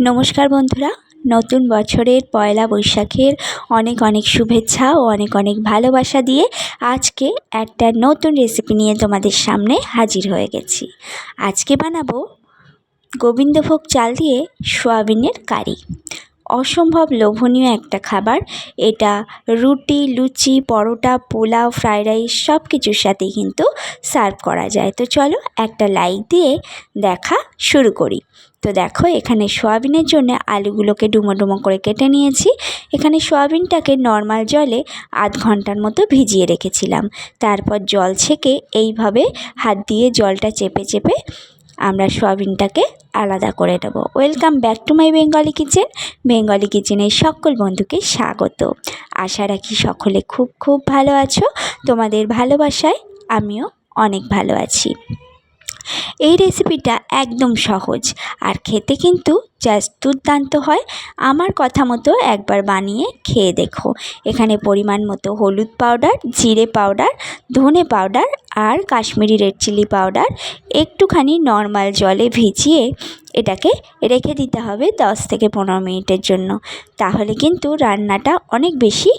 নমস্কার বন্ধুরা, নতুন বছরের পয়লা বৈশাখের অনেক অনেক শুভেচ্ছা ও অনেক অনেক ভালোবাসা দিয়ে আজকে একটা নতুন রেসিপি নিয়ে তোমাদের সামনে হাজির হয়ে গেছি। আজকে বানাবো গোবিন্দভোগ চাল দিয়ে সোয়াবিনের কারি। অসম্ভব লোভনীয় একটা খাবার। এটা রুটি, লুচি, পরোটা, পোলাও ফ্রায়েড রাইস সব কিছুর সাথেই কিন্তু সার্ভ করা যায়। তো চলো একটা লাইক দিয়ে দেখা শুরু করি। তো দেখো এখানে সোয়াবিনের জন্য আলুগুলোকে ডুমো ডুমো করে কেটে নিয়েছি। এখানে সোয়াবিনটাকে নর্মাল জলে আধ ঘণ্টার মতো ভিজিয়ে রেখেছিলাম। তারপর জল ছেঁকে এইভাবে হাত দিয়ে জলটা চেপে চেপে আমরা সোয়াবিনটাকে আলাদা করে দেবো welcome back to my Bengali kitchen Bengali কিচেনের সকল বন্ধুকে স্বাগত। আশা রাখি সকলে খুব খুব ভালো আছো। তোমাদের ভালোবাসায় আমিও অনেক ভালো আছি। এই রেসিপিটা একদম সহজ। আর খেতে কিন্তু জাস্ট দুর্দান্ত হয়। আমার কথা মতো একবার বানিয়ে খেয়ে দেখো। এখানে পরিমাণ মতো হলুদ পাউডার জিরে পাউডার ধনে পাউডার আর কাশ্মীরি রেড চিলি পাউডার একটুখানি নর্মাল জলে ভিজিয়ে এটাকে রেখে দিতে হবে দশ থেকে পনেরো মিনিটের জন্য। তাহলে কিন্তু রান্নাটা অনেক বেশি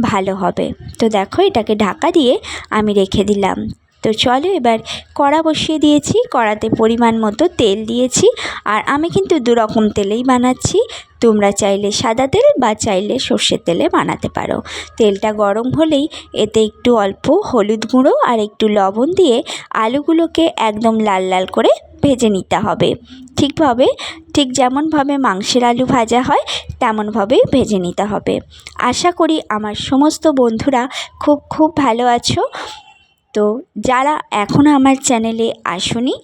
ভালো হবে। তো দেখো এটাকে ঢাকা দিয়ে আমি রেখে দিলাম। তো চলো এবার কড়া বসিয়ে দিয়েছি। কড়াতে পরিমাণ মতো তেল দিয়েছি। আর আমি কিন্তু দু রকম তেলেই বানাচ্ছি। তোমরা চাইলে সাদা তেল বা চাইলে সর্ষের তেলে বানাতে পারো। তেলটা গরম হলেই এতে একটু অল্প হলুদ গুঁড়ো আর একটু লবণ দিয়ে আলুগুলোকে একদম লাল লাল করে ভেজে নিতে হবে। ঠিকভাবে, ঠিক যেমনভাবে মাংসের আলু ভাজা হয় তেমনভাবেই ভেজে নিতে হবে। আশা করি আমার সমস্ত বন্ধুরা খুব খুব ভালো আছো। তো যারা এখনও আমার চ্যানেলে আসুনি,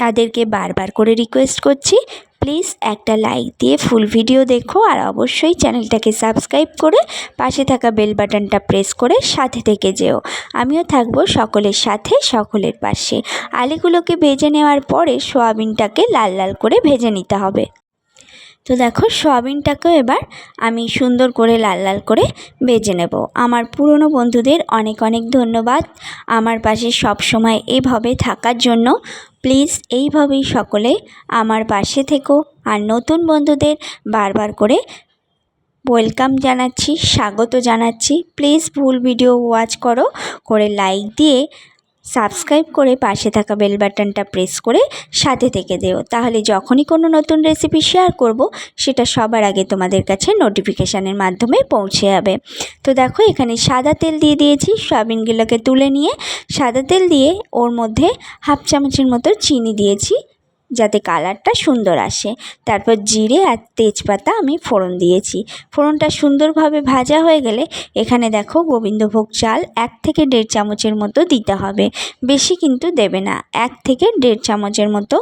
তাদেরকে বারবার করে রিকোয়েস্ট করছি প্লিজ একটা লাইক দিয়ে ফুল ভিডিও দেখো আর অবশ্যই চ্যানেলটাকে সাবস্ক্রাইব করে পাশে থাকা বেল বাটনটা প্রেস করে সাথে থেকে যেও। আমিও থাকব সকলের সাথে, সকলের পাশে। আলুগুলোকে ভেজে নেওয়ার পরে সোয়াবিনটাকে লাল লাল করে ভেজে নিতে হবে। তো দেখো সয়াবিনটাকেও এবার আমি সুন্দর করে লাল লাল করে বেজে নেব। আমার পুরনো বন্ধুদের অনেক অনেক ধন্যবাদ। আমার পাশে সব সময় এভাবে থাকার জন্য। প্লিজ এইভাবেই সকলে আমার পাশে থেকো। আর নতুন বন্ধুদের বারবার করে ওয়েলকাম জানাচ্ছি, স্বাগত জানাচ্ছি। প্লিজ ফুল ভিডিও ওয়াচ করো, করে লাইক দিয়ে সাবস্ক্রাইব করে পাশে থাকা বেল বাটনটা প্রেস করে সাথে থেকে দেও তাহলে যখনই কোনো নতুন রেসিপি শেয়ার করব, সেটা সবার আগে তোমাদের কাছে নোটিফিকেশানের মাধ্যমে পৌঁছে যাবে। তো দেখো, এখানে সাদা তেল দিয়ে দিয়েছি, সয়াবিনগুলোকে তুলে নিয়ে সাদা তেল দিয়ে ওর মধ্যে হাফ চামচের মতো চিনি দিয়েছি। যাতে কালারটা সুন্দর আসে। তারপর জিরে আর তেজপাতা আমি ফোড়ন দিয়েছি। ফোড়নটা সুন্দরভাবে ভাজা হয়ে গেলে এখানে দেখো গোবিন্দভোগ চাল এক থেকে দেড় চামচের মতো দিতে হবে। বেশি কিন্তু দেবে না, এক থেকে দেড় চামচের মতো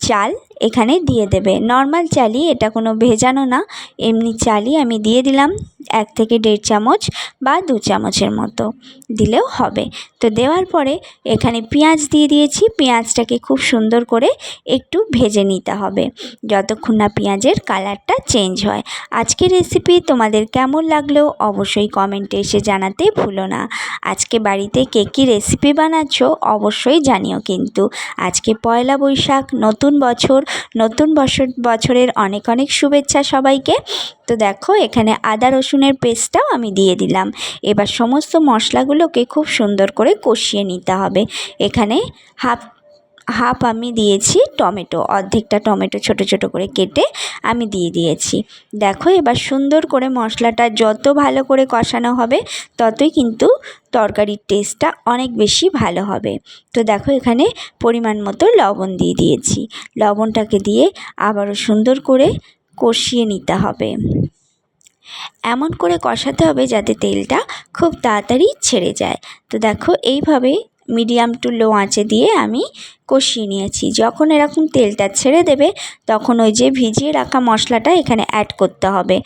চাল এখানে দিয়ে দেবে। নর্মাল চালই, এটা কোনো ভেজানো না। এমনি চালই আমি দিয়ে দিলাম। এক থেকে দেড় চামচ বা দু চামচের মতো দিলেও হবে। তো দেওয়ার পরে এখানে পেঁয়াজ দিয়ে দিয়েছি। পেঁয়াজটাকে খুব সুন্দর করে একটু ভেজে নিতে হবে যতক্ষণ না পেঁয়াজের কালারটা চেঞ্জ হয়। আজকের রেসিপি তোমাদের কেমন লাগল অবশ্যই কমেন্টে এসে জানাতে ভুলো না। আজকে বাড়িতে কে কী রেসিপি বানাচ্ছ অবশ্যই জানিও কিন্তু। আজকে পয়লা বৈশাখ, নতুন বছর নতুন বছর, বছরের অনেক অনেক শুভেচ্ছা সবাইকে। তো দেখো এখানে আদা রসুনের পেস্টটাও আমি দিয়ে দিলাম। এবার সমস্ত মশলাগুলোকে খুব সুন্দর করে কষিয়ে নিতে হবে। এখানে হাফ হাফ আমি দিয়েছি টমেটো, অর্ধেকটা টমেটো ছোট ছোট করে কেটে আমি দিয়ে দিয়েছি। দেখো এবার সুন্দর করে মশলাটা যত ভালো করে কষানো হবে, ততই কিন্তু তরকারির টেস্টটা অনেক বেশি ভালো হবে। তো দেখো এখানে পরিমাণ মতো লবণ দিয়ে দিয়েছি। লবণটাকে দিয়ে আবারও সুন্দর করে কষিয়ে নিতে হবে। এমন করে কষাতে হবে যাতে তেলটা খুব তাড়াতাড়ি ছেড়ে যায়। তো দেখো, এইভাবে মিডিয়াম টু লো আঁচে দিয়ে আমি কষিয়ে নিয়েছি। যখন এরকম তেলটা ছেড়ে দেবে, তখন ওই যে ভিজিয়ে রাখা মশলাটা এখানে অ্যাড করতে হবে।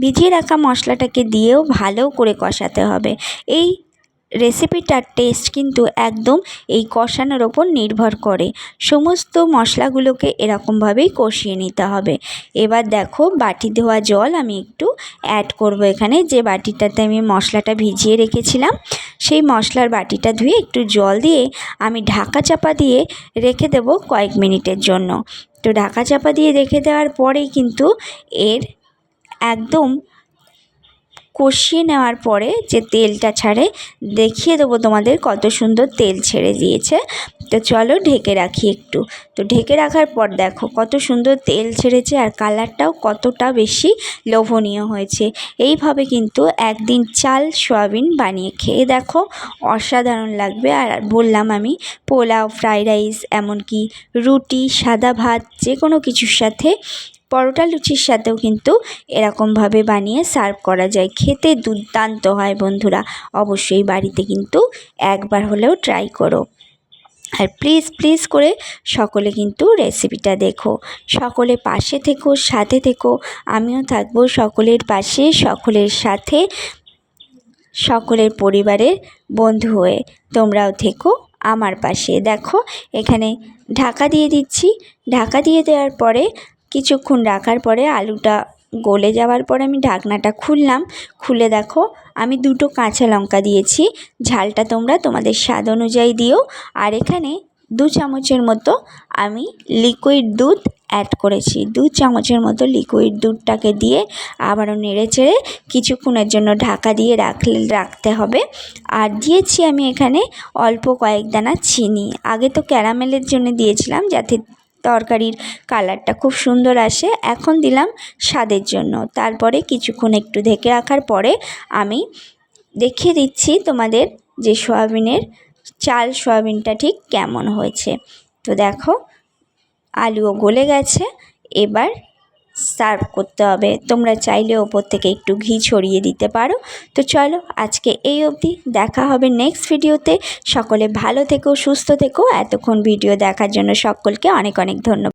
ভিজিয়ে রাখা মশলাটাকে দিয়েও ভালো করে কষাতে হবে। এই রেসিপিটার টেস্ট কিন্তু একদম এই কষানোর ওপর নির্ভর করে। সমস্ত মশলাগুলোকে এরকমভাবেই কষিয়ে নিতে হবে। এবার দেখো বাটি ধোয়া জল আমি একটু অ্যাড করব এখানে। যে বাটিটাতে আমি মশলাটা ভিজিয়ে রেখেছিলাম, সেই মশলার বাটিটা ধুয়ে একটু জল দিয়ে আমি ঢাকা চাপা দিয়ে রেখে দেব কয়েক মিনিটের জন্য। তো ঢাকা চাপা দিয়ে রেখে দেওয়ার পরেই কিন্তু এর একদম কষিয়ে নেওয়ার পরে যে তেলটা ছাড়ে, দেখিয়ে দেবো তোমাদের কত সুন্দর তেল ছেড়ে দিয়েছে। তো চলো ঢেকে রাখি একটু। তো ঢেকে রাখার পর দেখো কত সুন্দর তেল ছেড়েছে আর কালারটাও কতটা বেশি লোভনীয় হয়েছে। এইভাবে কিন্তু একদিন চাল, সয়াবিন বানিয়ে খেয়ে দেখো অসাধারণ লাগবে। আর বললাম আমি, পোলাও, ফ্রাইড রাইস, এমনকি রুটি, সাদা ভাত যে কোনো কিছুর সাথে পরোটা লুচির সাথেও কিন্তু এরকমভাবে বানিয়ে সার্ভ করা যায়। খেতে দুর্দান্ত হয় বন্ধুরা। অবশ্যই বাড়িতে কিন্তু একবার হলেও ট্রাই করো। আর প্লিজ প্লিজ করে সকলে কিন্তু রেসিপিটা দেখো। সকলে পাশে থেকো, সাথে থেকো। আমিও থাকব সকলের পাশে, সকলের সাথে, সকলের পরিবারের বন্ধু হয়ে। তোমরাও থেকো আমার পাশে। দেখো, এখানে ঢাকা দিয়ে দিচ্ছি। ঢাকা দিয়ে দেওয়ার পরে কিছুক্ষণ রাখার পরে আলুটা গলে যাওয়ার পরে আমি ঢাকনাটা খুললাম। খুলে দেখো, আমি দুটো কাঁচা লঙ্কা দিয়েছি। ঝালটা তোমরা তোমাদের স্বাদ অনুযায়ী দিও। আর এখানে দু চামচের মতো আমি লিকুইড দুধ অ্যাড করেছি। দু চামচের মতো লিকুইড দুধটাকে দিয়ে আবারও নেড়ে চেড়ে কিছুক্ষণের জন্য ঢাকা দিয়ে রাখলে, রাখতে হবে। আর দিয়েছি আমি এখানে অল্প কয়েক দানা চিনি। আগে তো ক্যারামেলের জন্য দিয়েছিলাম যাতে তরকারির কালারটা খুব সুন্দর আসে। এখন দিলাম স্বাদের জন্য। তারপরে কিছুক্ষণ একটু ঢেকে রাখার পরে আমি দেখিয়ে দিচ্ছি তোমাদের যে সয়াবিনের, চাল সয়াবিনটা ঠিক কেমন হয়েছে। তো দেখো, আলুও গলে গেছে। এবার সার্ভ করতে হবে। তোমরা চাইলে ওপর থেকে একটু ঘি ছড়িয়ে দিতে পারো। তো চলো আজকে এই অবধি দেখা হবে নেক্সট ভিডিওতে সকলে ভালো থেকো, সুস্থ থেকো। এতক্ষণ ভিডিও দেখার জন্য সকলকে অনেক অনেক ধন্যবাদ।